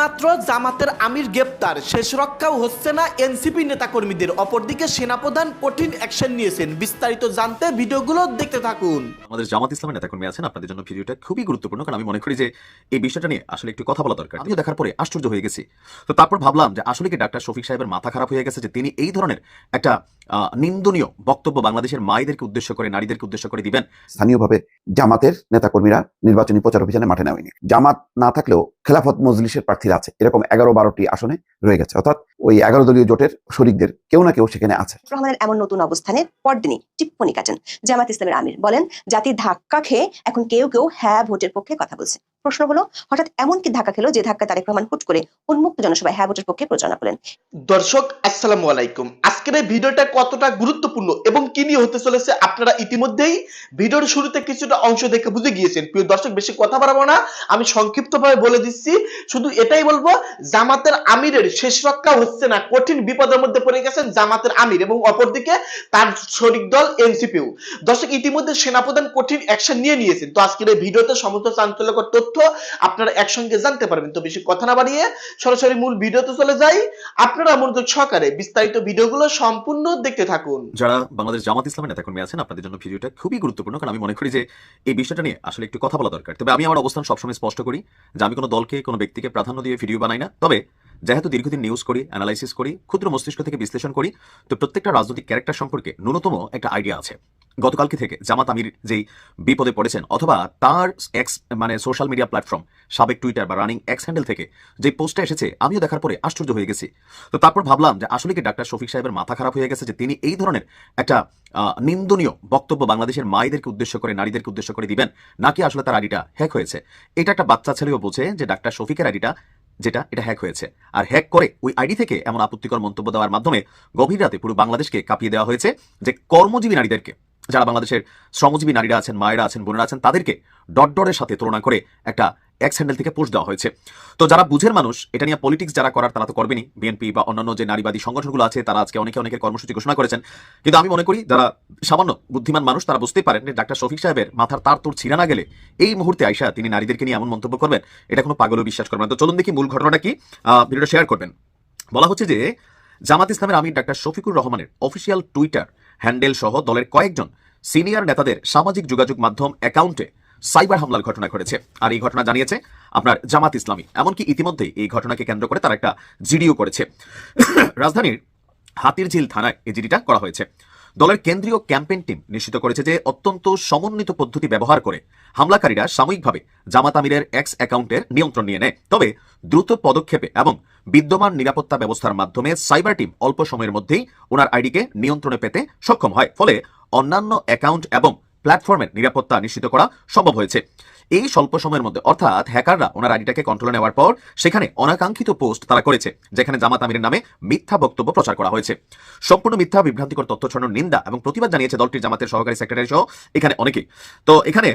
মাত্র জামাতের আমির গ্রেপ্তার। শেষ রক্ষাও হচ্ছে না এনসিপি নেতাকর্মীদের। অপরদিকে সেনাপ্রধান কঠিন অ্যাকশন নিয়েছেন। বিস্তারিত জানতে ভিডিওগুলো দেখতে থাকুন। আমাদের জামাত ইসলামের নেতাকর্মী আছেন। আপনাদের জন্য ভিডিওটা খুবই গুরুত্বপূর্ণ। কারণ আমি মনে করি যে এই বিষয়টা নিয়ে আসলে একটু কথা বলা দরকার। আমিও দেখার পরে আশ্চর্য হয়ে গেছি। তো তারপর ভাবলাম যে আসলে কি ডাক্তার শফিক সাহেবের মাথা খারাপ হয়ে গেছে যে তিনি এই ধরনের একটা নিন্দনীয় বক্তব্য বাংলাদেশের মায়েদেরকে উদ্দেশ্য করে নারীদেরকে উদ্দেশ্য করে দিবেন। স্থানীয়ভাবে জামাতের নেতাকর্মীরা নির্বাচনী প্রচার অভিযানে মাঠে নামেনি। জামাত না থাকলেও খেলাফত মজলিসের প্রার্থীরা আছে। এরকম এগারো বারোটি আসনে রয়ে গেছে। অর্থাৎ ওই এগারো দলীয় জোটের শরিকদের কেউ না কেউ সেখানে আছে। রহমানের এমন নতুন অবস্থানে পরদিনই টিপ্পনি কাটেন। জামাত ইসলামের আমির বলেন জাতির ধাক্কা খেয়ে এখন কেউ কেউ হ্যাঁ ভোটের পক্ষে কথা বলছে। প্রশ্ন হলো, হঠাৎ এমন কি ধাক্কা খেলো যে ধাক্কা তারেক রহমান হুট করে উন্মুক্ত জনসভায় হ্যাঁ ভোটের পক্ষে প্রচারণা করলেন? দর্শক, আসসালামু আলাইকুম। আজকের এই ভিডিওটা কতটা গুরুত্বপূর্ণ এবং কি নিয়ে হতে চলেছে আপনারা ইতিমধ্যেই ভিডিওর শুরুতে কিছুটা অংশ দেখে বুঝে গিয়েছেন। প্রিয় দর্শক, বেশি কথা বাড়াবো না। আমি সংক্ষিপ্তভাবে বলে দিচ্ছি, শুধু এটাই বলব, জামাতের আমিরের শেষ রক্ষা হচ্ছে না, কঠিন বিপদের মধ্যে পড়ে গেছেন জামাতের আমির এবং অপরদিকে তার শরিক দল এনসিপিউ দর্শক, ইতিমধ্যে সেনাপ্রধান কঠিন অ্যাকশন নিয়ে নিয়েছেন। তো আজকের এই ভিডিওতে সমস্ত চাঞ্চল্যকর তথ্য আপনারা একসঙ্গে জানতে পারবেন। তো বেশি কথা না বাড়িয়ে সরাসরি মূল ভিডিওতে চলে যাই। আপনারা মনোযোগ সহকারে বিস্তারিত ভিডিওগুলো সম্পূর্ণ দেখতে থাকুন। যারা বাংলাদেশ জামাত ইসলামের নেতাকর্মী আছেন, আপনাদের জন্য ভিডিওটা খুবই গুরুত্বপূর্ণ, কারণ আমি মনে করি যে এই বিষয়টা নিয়ে আসলে একটু কথা বলা দরকার। তবে আমি আমার অবস্থান সবসময় স্পষ্ট করি যে আমি কোনো দলকে, কোনো ব্যক্তিকে প্রাধান্য দিয়ে ভিডিও বানাই না। তবে যেহেতু দীর্ঘদিন নিউজ করি অ্যানালাইসিস করি, ক্ষুদ্র মস্তিষ্ক থেকে বিশ্লেষণ করি, তো প্রত্যেকটা রাজনৈতিক ক্যারেক্টার সম্পর্কে ন্যূনতম একটা আইডিয়া আছে। গতকালকে থেকে জামাত আমির যেই বিপদে পড়েছেন, অথবা তার এক্স মানে সোশ্যাল মিডিয়া প্ল্যাটফর্ম সাবেক টুইটার বা রানিং এক্স হ্যান্ডেল থেকে যে পোস্টটা এসেছে, আমিও দেখার পরে আশ্চর্য হয়ে গেছি। তো তারপর ভাবলাম যে আসলে কি ডাক্তার শফিক সাহেবের মাথা খারাপ হয়ে গেছে যে তিনি এই ধরনের একটা নিন্দনীয় বক্তব্য বাংলাদেশের মায়েদেরকে উদ্দেশ্য করে, নারীদেরকে উদ্দেশ্য করে দিবেন, নাকি আসলে তার আইডিটা হ্যাক হয়েছে? এটা একটা বাচ্চা ছেলেও বোঝে যে ডাক্তার শফিকের আইডিটা যেটা এটা হ্যাক হয়েছে। আর হ্যাক করে ওই আইডি থেকে এমন আপত্তিকর মন্তব্য দেওয়ার মাধ্যমে গভীর রাতে পুরো বাংলাদেশকে কাঁপিয়ে দেওয়া হয়েছে যে কর্মজীবী নারীদেরকে, যারা বাংলাদেশের শ্রমজীবী নারীরা আছেন, মায়েরা আছেন, বোনেরা আছেন, তাদেরকে ডট ডটের সাথে তুলনা করে একটা এক্স হ্যান্ডেল থেকে পোস্ট দেওয়া হয়েছে। তো যারা বুঝের মানুষ, এটা নিয়ে পলিটিক্স যারা করার, তারা তো করবেনি বিএনপি বা অন্যান্য যে নারীবাদী সংগঠনগুলো আছে, তারা আজকে অনেকে অনেকের কর্মসূচি ঘোষণা করেছেন। কিন্তু আমি মনে করি, যারা সামান্য বুদ্ধিমান মানুষ, তারা বুঝতেই পারেন যে ডাক্তার শফিক সাহেবের মাথার তার তোর ছিঁড়া না গেলে এই মুহূর্তে আইসা তিনি নারীদেরকে নিয়ে এমন মন্তব্য করবেন, এটা কোনো পাগলও বিশ্বাস করবেন তো চলুন দেখি মূল ঘটনাটা কি ভিডিওটা শেয়ার করবেন। বলা হচ্ছে যে, জামাত ইসলামের আমির ডাক্তার শফিকুর রহমানের অফিসিয়াল টুইটার হ্যান্ডেল সহ দলের কয়েকজন সিনিয়র নেতাদের সামাজিক যোগাযোগ মাধ্যম অ্যাকাউন্টে সাইবার হামলার ঘটনা ঘটেছে। আর এই ঘটনা জানিয়েছে আপনার জামাত ইসলামী। এমনকি ইতিমধ্যেই এই ঘটনাকে কেন্দ্র করে তারা একটা জিডিও করেছে। রাজধানীর হাতিরঝিল থানায় এই জিডিটা করা হয়েছে। দলের কেন্দ্রীয় ক্যাম্পেইন টিম নিশ্চিত করেছে যে অত্যন্ত সমন্বিত পদ্ধতি ব্যবহার করে হামলাকারীরা সাময়িকভাবে জামাত আমিরের এক্স অ্যাকাউন্টের নিয়ন্ত্রণ নিয়ে নেয়। তবে দ্রুত পদক্ষেপে এবং বিদ্যমান নিরাপত্তা ব্যবস্থার মাধ্যমে সাইবার টিম অল্প সময়ের মধ্যেই ওনার আইডিকে নিয়ন্ত্রণে পেতে সক্ষম হয়। ফলে অন্যান্য অ্যাকাউন্ট এবং প্ল্যাটফর্মের নিরাপত্তা নিশ্চিত করা সম্ভব হয়েছে। এই স্বল্প সময়ের মধ্যে, অর্থাৎ হ্যাকাররা ওনার আইডিটাকে কন্ট্রোলে নেওয়ার পর, সেখানে অনাকাঙ্ক্ষিত পোস্ট তারা করেছে, যেখানে জামাত আমিরের নামে মিথ্যা বক্তব্য প্রচার করা হয়েছে। সম্পূর্ণ মিথ্যা, বিভ্রান্তিকর তথ্য ছড়ানোর নিন্দা এবং প্রতিবাদ জানিয়েছে দলটির জামাতের সহকারী সেক্রেটারি সহ এখানে অনেকেই। তো এখানে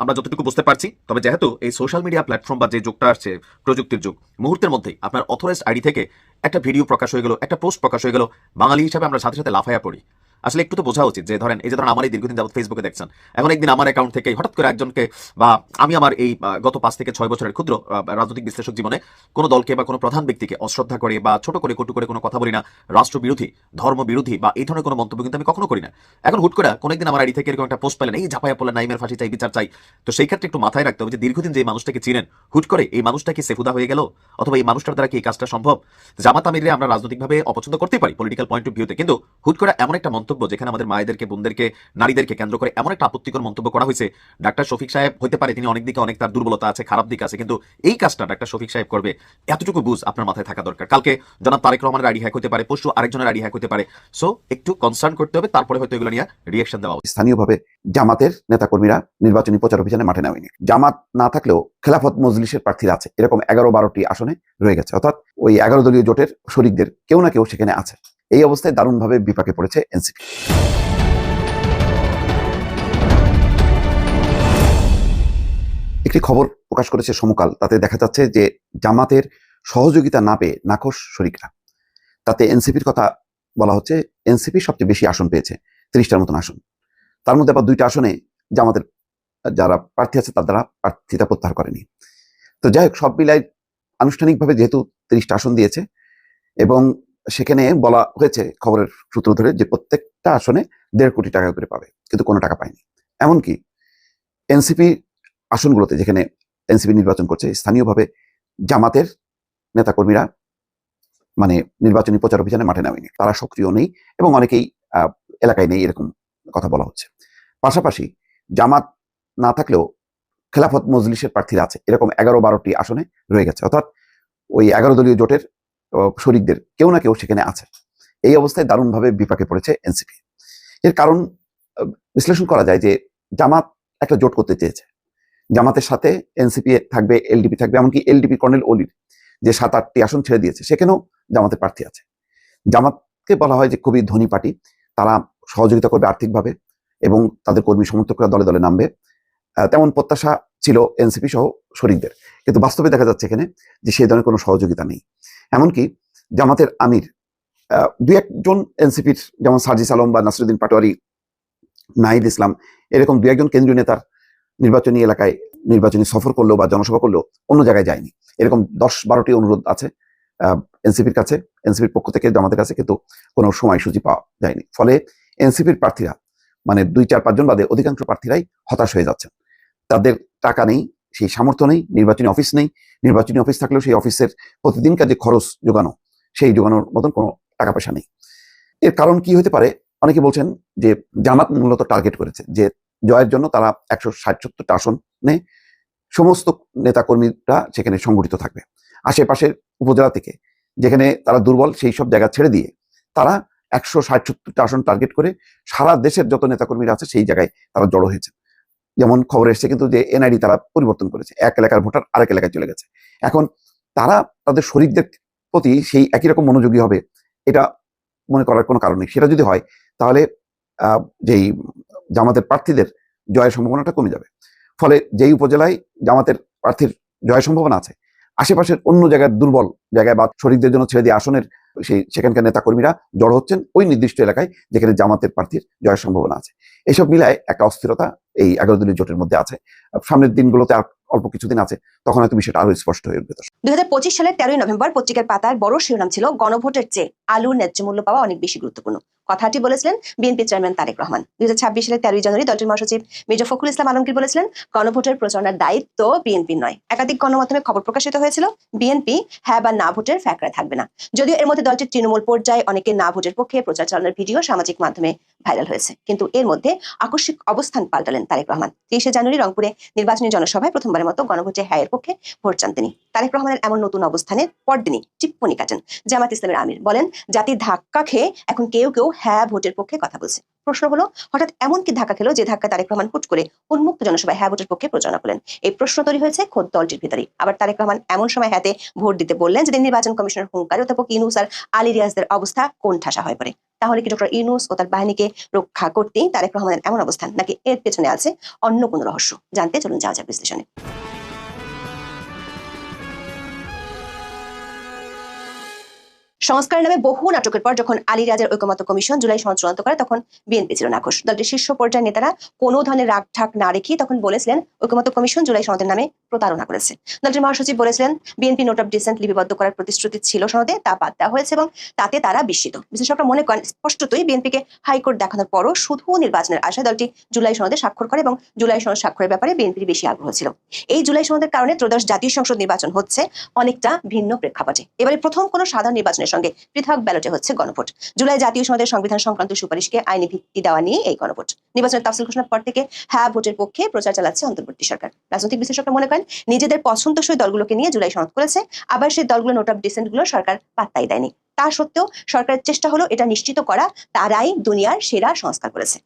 আমরা যতটুকু বুঝতে পারছি, তবে যেহেতু এই সোশ্যাল মিডিয়া প্ল্যাটফর্ম বা যে যুগটা আসছে, প্রযুক্তির যুগ, মুহূর্তের মধ্যেই আপনার অথরাইজড আইডি থেকে একটা ভিডিও প্রকাশ হয়ে গেল, একটা পোস্ট প্রকাশ হয়ে গেল, বাঙালি হিসাবে আমরা সাথে সাথে লাফাইয়া পড়ি। আসলে একটু তো বোঝা উচিত যে ধরেন এই যে ধরেন আমার এই দীর্ঘদিন যাবত ফেসবুকে দেখছেন এখন একদিন আমার অ্যাকাউন্ট থেকে হঠাৎ করে একজনকে বা আমি আমার এই গত পাঁচ থেকে ছয় বছরের ক্ষুদ্র রাজনৈতিক বিশ্লেষক জীবনে কোনো দলকে বা কোনো প্রধান ব্যক্তিকে অশ্রদ্ধা করে বা ছোট করে কটু করে কোনো কথা বলি না, রাষ্ট্রবিরোধী ধর্ম বিরোধী বা এই ধরনের কোনো মন্তব্য কিন্তু আমি কখনো করি না। এখন হুট করে কোনো একদিন আমার আইডি থেকে এরকম একটা পোস্ট পেলেন, এই ঝাপাইয়া পড়লেন, নাইমের ফাঁসি চাই, বিচার চাই, তো সেই ক্ষেত্রে একটু মাথায় রাখতে হবে যে দীর্ঘদিন যে মানুষটাকে চিনেন, হুট করে এই মানুষটা কি সেফুদা হয়ে গেল? অথবা এই মানুষটার দ্বারা কি এই কাজটা সম্ভব? জামাত আমিরে আমরা রাজনৈতিকভাবে অপছন্দ করতে পারি পলিটিক্যাল পয়েন্ট অফ ভিউতে কিন্তু হুট করে এমন একটা মন্তব্য যেখানে আমাদের মায়েদেরকে, বোনদেরকে, নারীদেরকে কেন্দ্র করে এমন একটা আপত্তিকর মন্তব্য করা হয়েছে। ডাক্তার শফিক সাহেব হতে পারে, তিনি অনেক দিকে অনেক তার দুর্বলতা আছে, খারাপ দিক আছে, কিন্তু এই কাজটা ডাক্তার শফিক সাহেব করবে, এতটুকু বুঝ আপনার মাথায় থাকা দরকার। কালকে জনাব তারেক রহমানের আইডি হ্যাক হতে পারে, পরশু আরেকজনের আইডি হ্যাক হতে পারে। সো একটু কনসার্ন করতে হবে, তারপরে হয়তো এগুলো নিয়ে রিয়েকশন দেওয়া স্থানীয়ভাবে জামাতের নেতাকর্মীরা নির্বাচনী প্রচার অভিযানে মাঠে নামেনি। জামাত না থাকলেও খেলাফত মজলিসের প্রার্থীরা আছে। এরকম এগারো বারোটি আসনে রয়ে গেছে। অর্থাৎ ওই এগারো দলীয় জোটের শরিকদের কেউ না কেউ সেখানে আছে। এই অবস্থায় দারুণভাবে বিপাকে পড়েছে এনসিপি। একটি খবর প্রকাশ করেছে সমকাল, তাতে দেখা যাচ্ছে যে জামাতের সহযোগিতা না পেয়ে নাকশ শরিকরা। তাতে এনসিপির কথা বলা হচ্ছে, এনসিপি সবচেয়ে বেশি আসন পেয়েছে, তিরিশটার মতন আসন। তার মধ্যে আবার দুইটা আসনে জামাতের যারা প্রার্থী আছে, তার দ্বারা প্রত্যাহার করেনি। তো যাই হোক, সব মিলাই আনুষ্ঠানিকভাবে যেহেতু তিরিশটা আসন দিয়েছে এবং সেখানে বলা হয়েছে খবরের সূত্র ধরে যে প্রত্যেকটা আসনে দেড় কোটি টাকা করে পাবে, কিন্তু কোনো টাকা পায়নি। এমনকি এনসিপি আসনগুলোতে যেখানে এনসিপি নির্বাচন করছে, স্থানীয়ভাবে জামাতের নেতাকর্মীরা মানে নির্বাচনী প্রচার অভিযানে মাঠে নামেনি। তারা সক্রিয় নেই এবং অনেকেই এলাকায় নেই এরকম কথা বলা হচ্ছে। পাশাপাশি জামাত না থাকলেও খেলাফত মজলিসের প্রার্থীরা আছে। এরকম এগারো বারোটি আসনে রয়ে গেছে। অর্থাৎ ওই এগারো দলীয় জোটের শরিকদের কেউ না কেউ সেখানে আছে। এই অবস্থায় দারুণভাবে বিপাকে পড়েছে এনসিপি। এর কারণ বিশ্লেষণ করা যায় যে জামাত একটা জোট করতে চেয়েছে। জামাতের সাথে এনসিপি থাকবে, এলডিপি থাকবে, এমনকি এলডিপি কর্নেল অলির যে সাত আটটি আসন ছেড়ে দিয়েছে, সেখানেও জামাতের প্রার্থী আছে। জামাতকে বলা হয় যে খুবই ধনী পার্টি, তারা সহযোগিতা করবে আর্থিকভাবে এবং তাদের কর্মী সমর্থকরা দলে দলে নামবে। তেমন প্রত্যাশা ছিল এনসিপি সহ শরিকদের। কিন্তু বাস্তবে দেখা যাচ্ছে এখানে যে সেই ধরনের কোনো সহযোগিতা নেই। এমনকি জামাতের আমির দুই একজন এনসিপির যেমন সার্জিস আলম বা নাসরুদ্দিন পাটোয়ারি, নাহিদ ইসলাম, এরকম দু একজন কেন্দ্রীয় নেতার নির্বাচনী এলাকায় নির্বাচনী সফর করল বা জনসভা করল, অন্য জায়গায় যায়নি। এরকম দশ বারোটি অনুরোধ আছে এনসিপির কাছে, এনসিপির পক্ষ থেকে, জামাতের কাছে কিন্তু কোনো সময়সূচি পাওয়া যায়নি। ফলে এনসিপির প্রার্থীরা মানে দুই, চার, পাঁচজন বাদে অধিকাংশ প্রার্থীরাই হতাশ হয়ে যাচ্ছেন। তাদের টাকা নেই সেই সামর্থ্য নেই, নির্বাচনী অফিস নেই, নির্বাচনী অফিস থাকলেও সেই অফিসের প্রতিদিনকার যে খরচ যোগানো সেই যোগানোর মতন কোনো টাকা পয়সা নেই। এর কারণ কি হতে পারে? অনেকে বলছেন যে জামাত মূলত টার্গেট করেছে যে জয়ের জন্য তারা একশো ষাট সত্তরটা আসনে সমস্ত নেতাকর্মীরা সেখানে সংগঠিত থাকবে। আশেপাশের উপজেলা থেকে যেখানে তারা দুর্বল সেই সব জায়গা ছেড়ে দিয়ে তারা একশো ষাট সত্তরটা আসন টার্গেট করে সারা দেশের যত নেতাকর্মীরা আছে সেই জায়গায় তারা জড়ো হয়েছে। যেমন খবর এসছে কিন্তু যে এনআইডি তারা পরিবর্তন করেছে। এক এলাকার ভোটার আরেক এলাকায় চলে গেছে। এখন তারা তাদের শরীরদের প্রতি সেই একই রকম মনোযোগী হবে, এটা মনে করার কোনো কারণ নেই। সেটা যদি হয়, তাহলে যেই জামাতের প্রার্থীদের জয়ের সম্ভাবনাটা কমে যাবে। ফলে যেই উপজেলায় জামাতের প্রার্থীর জয়ের সম্ভাবনা আছে, আশেপাশের অন্য জায়গার দুর্বল জায়গায় বা শরীরদের জন্য ছেড়ে দিয়ে আসনের সেই সেখানকার নেতাকর্মীরা জড়ো হচ্ছেন ওই নির্দিষ্ট এলাকায় যেখানে জামাতের প্রার্থীর জয়ের সম্ভাবনা আছে। এসব মিলায় একটা অস্থিরতা এই এগারো দিনের জোটের মধ্যে আছে। সামনের দিনগুলোতে অল্প কিছুদিন আছে, তখন হয়তো বিষয়টা আরও স্পষ্ট হয়ে উঠবে দুই হাজার পঁচিশ সালের তেরোই নভেম্বর পত্রিকার পাতার বড় শিরোনাম ছিল গণভোটের চেয়ে আলুর ন্যায্য মূল্য পাওয়া অনেক বেশি গুরুত্বপূর্ণ। কথাটি বলেছিলেন বিএনপি চেয়ারম্যান তারেক রহমান। দুই হাজার ছাব্বিশ সালের তেরোই জানুয়ারি দলটির মহাসচিব মির্জা ফখরুল ইসলাম আলমগীর বলেছিলেন, গণভোটের প্রচারণার দায়িত্ব বিএনপির নয়। একাধিক গণমাধ্যমে খবর প্রকাশিত হয়েছিল, বিএনপি হ্যাঁ বা না ভোটের ফ্যাকড়ায় থাকবে না। যদিও এর মধ্যে দলটির তৃণমূল পর্যায়ে অনেকে না ভোটের পক্ষে প্রচার চালানোর ভিডিও সামাজিক মাধ্যমে ভাইরাল হয়েছে। কিন্তু এর মধ্যে আকস্মিক অবস্থান পাল্টালেন তারেক রহমান। তেইশে জানুয়ারি রংপুরে নির্বাচনী জনসভায় প্রথমবারের মতো গণভোটে হ্যাঁ এর পক্ষে ভোট চান তিনি। তারেক রহমানের এমন নতুন অবস্থানের পরদিনই টিপ্পনি কাটেন জামাত ইসলামের আমির। বলেন জাতির ধাক্কা খেয়ে এখন কেউ কেউ হ্যাঁ ভোটের পক্ষে কথা বলছে। প্রশ্ন হলো, হঠাৎ এমন কি ধাক্কা খেলো যে ধাক্কা তারেক রহমান হুট করে উন্মুক্ত জনসভায় হ্যাঁ ভোটের পক্ষে প্রচারণা করলেন? এই প্রশ্ন তৈরি হয়েছে খোদ দলটির ভিতরে আবার তারেক রহমান এমন সময় হাতে ভোট দিতে বললেন যেদিন নির্বাচন কমিশনের হুঙ্কার অধ্যাপক ইনুস আর আলী রিয়াজদের অবস্থা কোন ঠাসা হয়ে পড়ে? তাহলে কি ডক্টর ইনুস ও তার বাহিনীকে রক্ষা করতেই তারেক রহমানের এমন অবস্থান নাকি এর পেছনে আছে অন্য কোনো রহস্য? জানতে চলুন যাওয়া যাক বিশ্লেষণে। সংস্কারের নামে বহু নাটকের পর যখন আলী রাজার ঐকমত্য কমিশন জুলাই চূড়ান্ত করে, তখন বিএনপি ছিল নাখোশ। দলটির শীর্ষ পর্যায়ের নেতারা কোনো ধরনের রাগ ঠাক না রেখে তখন বলেছিলেন, ঐকমত্য কমিশন জুলাই সনদের নামে প্রতারণা করেছে। দলটির মহাসচিব বলেছিলেন, বিএনপি নোট অফ ডিসেন্ট লিপিবদ্ধ করার প্রতিশ্রুতি ছিল সনদে, তা বাদ দেওয়া হয়েছে এবং তাতে তারা বিস্মিত। বিশেষজ্ঞরা মনে করেন, স্পষ্টতই বিএনপিকে হাইকোর্ট দেখানোর পরও শুধু নির্বাচনের আশায় দলটি জুলাই সনদে স্বাক্ষর করে এবং জুলাই সনদ স্বাক্ষরের ব্যাপারে বিএনপির বেশি আগ্রহ ছিল। এই জুলাই সনদের কারণে ত্রয়োদশ জাতীয় সংসদ নির্বাচন হচ্ছে অনেকটা ভিন্ন প্রেক্ষাপটে। এবারে প্রথম কোনো সাধারণ নির্বাচনের সঙ্গে পৃথক ব্যালটে হচ্ছে গণভোট। জুলাই জাতীয় সমাজের সংবিধান সংক্রান্ত সুপারিশকে আইনি ভিত্তি দেওয়া নিয়ে এই গণভোট। নির্বাচনের তাফসিল ঘোষণার পর থেকে হ্যাঁ ভোটের পক্ষে প্রচার চালাচ্ছে অন্তর্বর্তী সরকার। রাজনৈতিক বিশ্লেষকরা মনে করেন, নিজেদের পছন্দসই দলগুলোকে নিয়ে জুলাই সনদ করেছে, আবার সেই দলগুলো নোট অফ ডিসেন্টগুলো সরকার পাত্তাই দেয়নি। তা সত্ত্বেও সরকারের চেষ্টা হলো এটা নিশ্চিত করা, তারাই দুনিয়ার সেরা সংস্কার করেছে।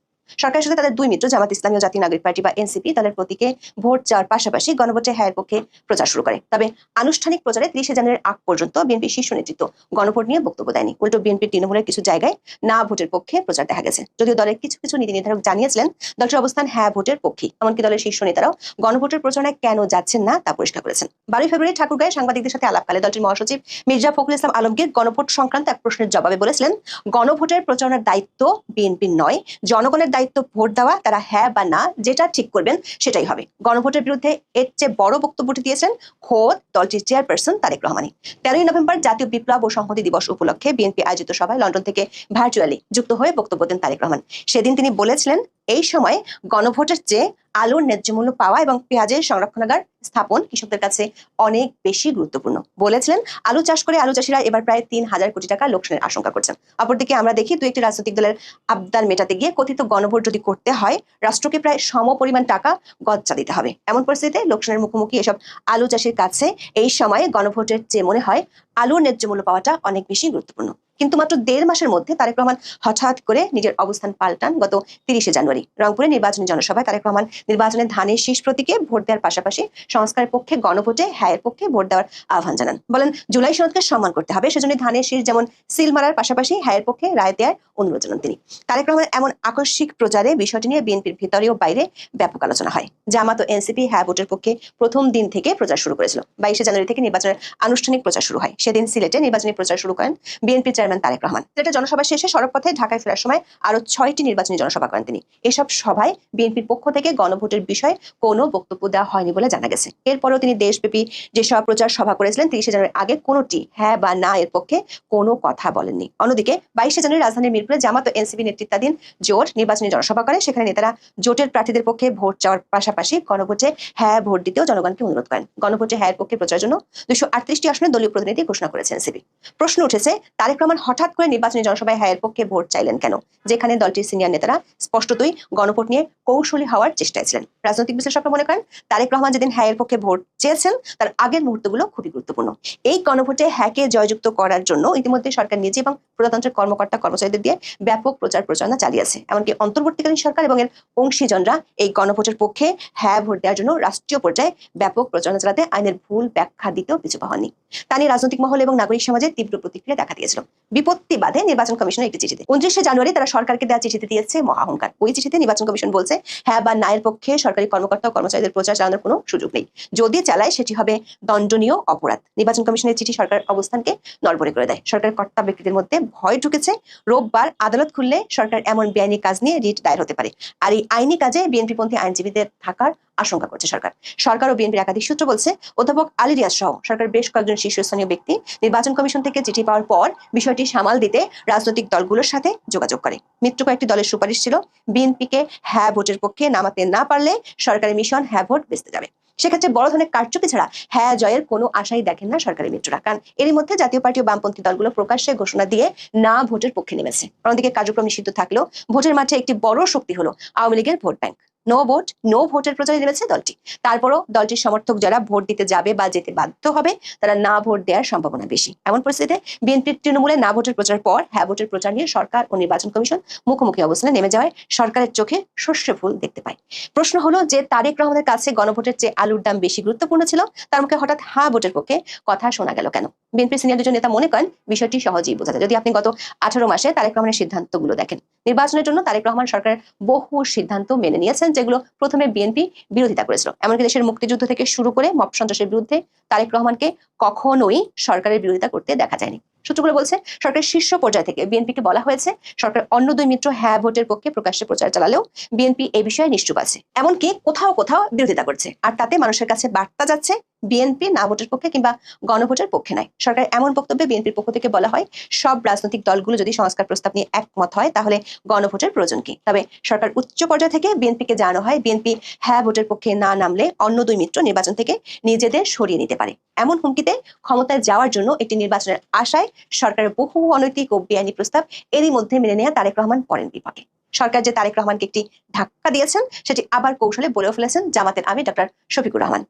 সরকারের সাথে তাদের দুই মিত্র, জামাত ইসলামী ও জাতীয় নাগরিক পার্টি বা এনসিপি দলের প্রতীকে ভোট চাওয়ার পাশাপাশি গণভোটে হ্যায়ের পক্ষে প্রচার শুরু করে। তবে আনুষ্ঠানিক প্রচারে ত্রিশে জানুয়ারির আগ পর্যন্ত বিএনপি শীর্ষ নেতৃত্ব গণভোট নিয়ে বক্তব্য দেয়নি। উল্টো বিএনপির তৃণমূলের কিছু জায়গায় না ভোটের পক্ষে প্রচার দেখা গেছে। যদিও দলের কিছু কিছু নীতি নির্ধারক জানিয়েছিলেন, দলটির অবস্থান হ্যাঁ ভোটের পক্ষে। এমনকি দলের শীর্ষ নেতারাও গণভোটের প্রচারণায় কেন যাচ্ছেন না তা পরিষ্কার করেছেন। বারোই ফেব্রুয়ারি ঠাকুরগাঁয়ে সাংবাদিকদের সাথে আলাপকালে দলটির মহাসচিব মির্জা ফখরুল ইসলাম আলমগীর গণভোট সংক্রান্ত এক প্রশ্নের জবাবে বলেছিলেন, গণভোটের প্রচারণার দায়িত্ব বিএনপির নয়, জনগণের দায়িত্ব ভোট দেওয়া তারা হ্যাঁ বা না, যেটা ঠিক করবেন সেটাই হবে। গণভোটের বিরুদ্ধে এর চেয়ে বড় বক্তব্যটি দিয়েছেন খোদ দলটির চেয়ারপারসন তারেক রহমানি তেরোই নভেম্বর জাতীয় বিপ্লব ও সংহতি দিবস উপলক্ষে বিএনপি আয়োজিত সভায় লন্ডন থেকে ভার্চুয়ালি যুক্ত হয়ে বক্তব্য দেন তারেক রহমান। সেদিন তিনি বলেছিলেন এই সময় গণভোটের চেয়ে আলুর ন্যায্য মূল্য পাওয়া এবং পেঁয়াজের সংরক্ষণাগার স্থাপন কৃষকদের কাছে অনেক বেশি গুরুত্বপূর্ণ। বলেছিলেন, আলু চাষ করে আলু চাষিরা এবার প্রায় তিন হাজার কোটি টাকা লোকসানের আশঙ্কা করছেন। অপরদিকে আমরা দেখি দু একটি রাজনৈতিক দলের আবদার মেটাতে গিয়ে কথিত গণভোট যদি করতে হয়, রাষ্ট্রকে প্রায় সম পরিমাণ টাকা গচ্চা দিতে হবে। এমন পরিস্থিতিতে লোকসানের মুখোমুখি এসব আলু চাষির কাছে এই সময়ে গণভোটের চেয়ে মনে হয় আলুর ন্যায্য মূল্য পাওয়াটা অনেক বেশি গুরুত্বপূর্ণ। কিন্তু মাত্র দেড় মাসের মধ্যে তারেক রহমান হঠাৎ করে নিজের অবস্থান পাল্টান গত তিরিশে জানুয়ারি। রংপুরে নির্বাচনী জনসভায় তারেক রহমান নির্বাচনে ধানের শীষ প্রতীকে ভোট দেওয়ার পাশাপাশি সংস্কারের পক্ষে গণভোটে, হ্যায়ের পক্ষে ভোট দেওয়ার আহ্বান জানান। বলেন, জুলাই সনদকে সম্মান করতে হবে সেজন্য ধানের শীষ যেমন সিল মারার পাশাপাশি হ্যায়ের পক্ষে রায় দেওয়ার অনুরোধ জানান তিনি। তারেক রহমানের এমন আকস্মিক প্রচারে বিষয়টি নিয়ে বিএনপির ভিতরে ও বাইরে ব্যাপক আলোচনা হয়। জামাত ও এনসিপি হ্যাঁ ভোটের পক্ষে প্রথম দিন থেকে প্রচার শুরু করেছিল। বাইশে জানুয়ারি থেকে নির্বাচনের আনুষ্ঠানিক প্রচার শুরু হয়। সেদিন সিলেটে নির্বাচনী প্রচার শুরু করেন বিএনপি চেয়ারম্যান তারেক রহমান। সিলেটে জনসভা শেষে সড়ক পথে ঢাকায় ফেরার সময় আরও ছয়টি নির্বাচনী জনসভা করেন তিনি। এসব সভায় বিএনপির পক্ষ থেকে গণভোটের বিষয়ে কোনো বক্তব্য দেওয়া হয়নি বলে জানা গেছে। এরপরও তিনি দেশব্যাপী যেসব প্রচার সভা করেছিলেন, তিরিশে জানুয়ারির আগে কোনোটি হ্যাঁ বা না এর পক্ষে কোনো কথা বলেননি। অন্যদিকে বাইশে জানুয়ারি রাজধানীর মিরপুরে জামাত ও এনসিপি নেতৃত্বাধীন জোট নির্বাচনী জনসভা করে। সেখানে নেতারা জোটের প্রার্থীদের পক্ষে ভোট চাওয়ার পাশাপাশি গণভোটে হ্যাঁ ভোট দিতেও জনগণকে অনুরোধ করেন। গণভোটে হ্যাঁ পক্ষে প্রচারের জন্য দুশো আসনে দলীয় প্রতিনিধি ঘোষণা করেছে এনসিপি। প্রশ্ন উঠেছে, তারেক হঠাৎ করে নির্বাচনী জনসভায় হ্যায়ের পক্ষে ভোট চাইলেন কেন? যেখানে দলটির সিনিয়র নেতারা স্পষ্টতই গণভোট নিয়ে কৌশলী হওয়ার চেষ্টায় ছিলেন। রাজনৈতিক বিশ্লেষকরা মনে করেন, তারেক রহমান যেদিন হ্যায়ের পক্ষে ভোট চেয়েছেন, তার আগের মুহূর্তগুলো খুবই গুরুত্বপূর্ণ। এই গণভোটে হ্যাকে জয়যুক্ত করার জন্য ইতিমধ্যে সরকার নিজে এবং প্রজাতন্ত্রের কর্মকর্তা কর্মচারীদের দিয়ে ব্যাপক প্রচার প্রচারণা চালিয়েছে এমনকি অন্তর্বর্তীকালীন সরকার এবং এর অংশীজনরা এই গণভোটের পক্ষে হ্যাঁ ভোট দেওয়ার জন্য রাষ্ট্রীয় পর্যায়ে ব্যাপক প্রচারণা চালাতে আইনের ভুল ব্যাখ্যা দিতেও পিছু পাওয়ানি তা নিয়ে রাজনৈতিক মহল এবং নাগরিক সমাজে তীব্র প্রতিক্রিয়া দেখা দিয়েছিল। বিপত্তি বাদে নির্বাচন কমিশনের একটি চিঠিতে। উনত্রিশে জানুয়ারি তারা সরকারকে দেওয়া চিঠিতে দিয়েছে মহাহংকার ওই চিঠিতে নির্বাচন কমিশন বলছে হ্যাঁ বা নায়ের পক্ষে সরকারি কর্মকর্তা ও কর্মচারীদের প্রচার চালানোর কোনো সুযোগ নেই। যদি চালায়, সেটি হবে দণ্ডনীয় অপরাধ। নির্বাচন কমিশনের চিঠি সরকার অবস্থানকে নড়বড়ে করে দেয়। সরকারের কর্তা ব্যক্তিদের মধ্যে ভয় ঢুকেছে। রোববার আদালত খুললে সরকার এমন বেআইনি কাজ নিয়ে রিট দায়ের হতে পারে। আর এই আইনি কাজে বিএনপিপন্থী আইনজীবীদের থাকার আশঙ্কা করছে সরকার। সরকার ও বিএনপির একাধিক সূত্র বলছে, অধ্যাপক আলী রিয়াজ সহ সরকার বেশ কয়েকজন শীর্ষস্থানীয় ব্যক্তি নির্বাচন কমিশন থেকে চিঠি পাওয়ার পর বিষয়টি সামাল দিতে রাজনৈতিক দলগুলোর সাথে যোগাযোগ করে। মিত্র কয়েকটি দলের সুপারিশ ছিল, বিএনপিকে হ্যাঁ ভোটের পক্ষে নামাতে না পারলে সরকারি মিশন হ্যাঁ ভোট বেঁচতে যাবে। সেক্ষেত্রে বড় ধরনের কারচুপি ছাড়া হ্যাঁ জয়ের কোনো আশাই দেখেন না সরকারি মিত্ররা, কারণ এরই মধ্যে জাতীয় পার্টি ও বামপন্থী দলগুলো প্রকাশ্যে ঘোষণা দিয়ে না ভোটের পক্ষে নেমেছে। অন্যদিকে কার্যক্রম নিষিদ্ধ থাকলেও ভোটের মাঠে একটি বড় শক্তি হলো আওয়ামী লীগের vote bank. No vote no ভোটের প্রচারে নেমেছে দলটি। তারপরও দলটির সমর্থক যারা ভোট দিতে যাবে বা যেতে বাধ্য হবে, তারা না ভোট দেওয়ার সম্ভাবনা বেশি। এমন পরিস্থিতিতে বিএনপির তৃণমূলে না ভোটের প্রচার পর হ্যাঁ ভোটের প্রচার নিয়ে সরকার ও নির্বাচন কমিশন মুখোমুখি অবস্থানে নেমে যাওয়ায় সরকারের চোখে শস্য ফুল দেখতে পায়। প্রশ্ন হলো যে, তারেক রহমানের কাছে গণভোটের চেয়ে আলুর দাম বেশি গুরুত্বপূর্ণ ছিল? তার মুখে হঠাৎ হা ভোটের পক্ষে কথা শোনা গেল কেন? বিএনপি সিনিয়র দুজন নেতা মনে করেন বিষয়টি সহজেই বোঝা যায়। যদি আপনি গত আঠারো মাসে তারেক রহমানের সিদ্ধান্তগুলো দেখেন, নির্বাচনের জন্য তারেক রহমান সরকারের বহু সিদ্ধান্ত মেনে নিয়েছেন। যেগুলো প্রথমে বিএনপি বিরোধিতা করেছিল। এমনকি দেশের মুক্তিযুদ্ধ থেকে শুরু করে মব সন্ত্রাসের বিরুদ্ধে তারেক রহমানকে কখনোই সরকারের বিরোধিতা করতে দেখা যায়নি। সূত্রগুলো বলছে, সরকারের শীর্ষ পর্যায় থেকে বিএনপিকে বলা হয়েছে, সরকার অন্য দুই মিত্র হ্যাঁ ভোটের পক্ষে প্রকাশ্যে প্রচার চালালেও বিএনপি এই বিষয়ে নিশ্চুপ আছে। এমনকি কোথাও কোথাও বিরোধিতা করছে। আর তাতে মানুষের কাছে বার্তা যাচ্ছে বিএনপি না ভোটের পক্ষে কিংবা গণভোটের পক্ষে নয়। সরকার এমন বক্তব্যে বিএনপির পক্ষ থেকে বলা হয়, সব রাজনৈতিক দলগুলো যদি সংস্কার প্রস্তাব নিয়ে একমত হয়, তাহলে গণভোটের প্রয়োজন কি? তবে সরকার উচ্চ পর্যায় থেকে বিএনপিকে জানানো হয় বিএনপি হ্যাঁ ভোটের পক্ষে না নামলে অন্য দুই মিত্র নির্বাচন থেকে নিজেদের সরিয়ে নিতে পারে। এমন হুমকিতে ক্ষমতায় যাওয়ার জন্য একটি নির্বাচনের আশায় সরকারের বহু অনৈতিক ও বেআইনি প্রস্তাব এরই মধ্যে মেনে নেওয়া তারেক রহমান পড়েন বিপাকে সরকার যে তারেক রহমানকে একটি ধাক্কা দিয়েছেন, সেটি আবার কৌশলে বলেও ফেলেছেন জামাতের আমির ডক্টর শফিকুর রহমান।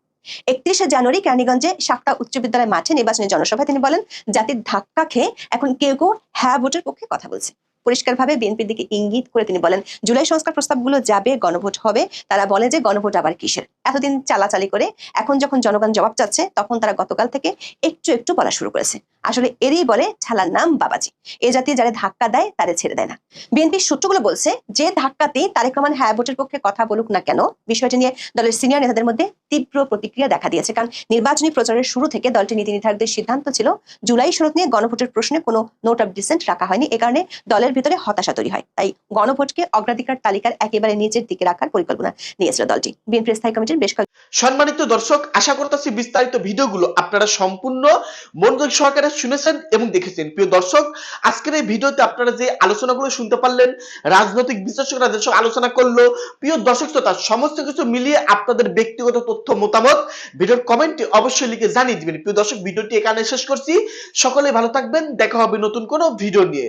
একত্রিশে জানুয়ারি কেরানীগঞ্জে সাতটা উচ্চ বিদ্যালয় মাঠে নির্বাচনী জনসভায় তিনি বলেন, জাতির ধাক্কা খেয়ে এখন কেউ কেউ হ্যাঁ ভোটের পক্ষে কথা বলছে। পরিষ্কারভাবে বিএনপির দিকে ইঙ্গিত করে তিনি বলেন, জুলাই সংস্কার প্রস্তাবগুলো যাবে, গণভোট হবে। তারা বলে যে গণভোট আবার কিসের? এতদিন চালাচালি করে এখন যখন জনগণ জবাব চাচ্ছে, তখন তারা গতকাল থেকে একটু একটু বলা শুরু করেছে। আসলে এরই বলে ছালার নাম বাবাজি। এ জাতীয় যারা ধাক্কা দেয় তারে ছেড়ে দেয় না। বিএনপির সূত্রগুলো বলছে যে ধাক্কাতেই তারেক রহমান হ্যাঁ ভোটের পক্ষে কথা বলুক না কেন, বিষয়টি নিয়ে দলের সিনিয়র নেতাদের মধ্যে তীব্র প্রতিক্রিয়া দেখা দিয়েছে। কারণ নির্বাচনী প্রচারের শুরু থেকে দলটির নীতি নির্ধারকদের সিদ্ধান্ত ছিল, জুলাই শরৎ নিয়ে গণভোটের প্রশ্নে কোনো নোট অফ ডিসেন্ট রাখা হয়নি। এ কারণে দলের ভিতরে হতাশা তৈরি হয়। তাই গণভোটকে অগ্রাধিকার তালিকার একেবারে নিচের দিকে রাখার পরিকল্পনা নিয়েছিল দলটি। বিএনপি স্থায়ী কমিটির বেশ কয়েক সম্মানিত দর্শক, আশা করতেছি বিস্তারিত ভিডিওগুলো আপনারা সম্পূর্ণ মনোযোগ সহকারে শুনেছেন এবং দেখেছেন। প্রিয় দর্শক, আজকের এই ভিডিওতে আপনারা যে আলোচনাগুলো শুনতে পারলেন, রাজনৈতিক বিশ্লেষকরা যেসব আলোচনা করল, প্রিয় দর্শক শ্রোতা, সমস্ত কিছু মিলিয়ে আপনাদের ব্যক্তিগত তথ্য, মতামত, ভিডিওর কমেন্টে অবশ্যই লিখে জানিয়ে দিবেন। প্রিয় দর্শক, ভিডিওটি এখানে শেষ করছি। সকলে ভালো থাকবেন, দেখা হবে নতুন কোনো ভিডিও নিয়ে।